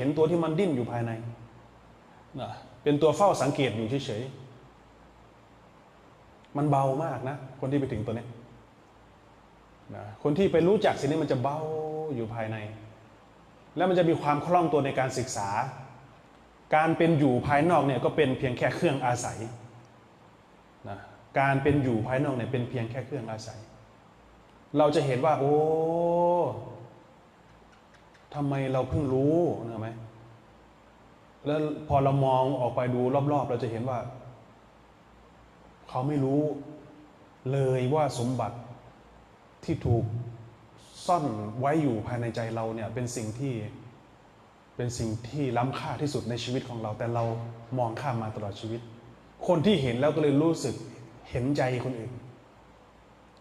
เห็นตัวที่มันดิ้นอยู่ภายในนะเป็นตัวเฝ้าสังเกตอยู่เฉยๆมันเบามากนะ คนที่ไปถึงตัวนี้นะคนที่ไปรู้จักสิ่งนี้มันจะเบาอยู่ภายใน แล้วมันจะมีความคล่องตัวในการศึกษา การเป็นอยู่ภายนอกเนี่ยก็เป็นเพียงแค่เครื่องอาศัยนะการเป็นอยู่ภายนอกเนี่ยเป็นเพียงแค่เครื่องอาศัย เราจะเห็นว่า โอ้ ทำไมเราเพิ่งรู้นะไหมแล้วพอเรามองออกไปดูรอบๆ เราจะเห็นว่า เขาไม่รู้เลยว่าสมบัติที่ถูกซ่อนไว้อยู่ภายในใจเราเนี่ย เป็นสิ่งที่เป็นสิ่งที่ล้ำค่าที่สุดในชีวิตของเรา แต่เรามองข้ามมาตลอดชีวิต คนที่เห็นแล้วก็เลยรู้สึกเห็นใจคนอื่น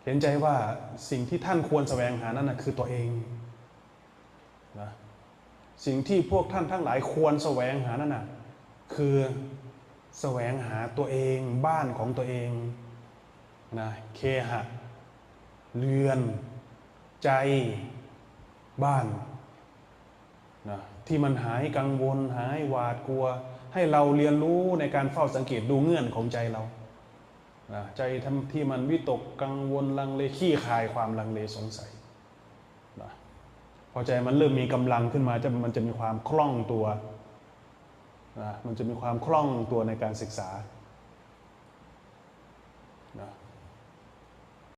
เห็นใจว่าสิ่งที่ท่านควรแสวงหานั่นนะคือตัวเอง สิ่งที่พวกท่านทั้งหลายควรแสวงหานั่นนะคือแสวงหาตัวเองบ้านของตัวเองนะเคหะเรือน ใจบ้านนะที่มันหายกังวลหายหวาดกลัว ให้เราเรียนรู้ในการเฝ้าสังเกตดูเงื่อนของใจเรานะใจท,ที่มันวิตกกังวลลังเลขี้คายความลังเลสงสัย อใจมันเริ่มมีกำลังขึ้นมาจะมันจะมีความคล่องตัวนะมันจะมีความคล่องตัวในการศึกษานะ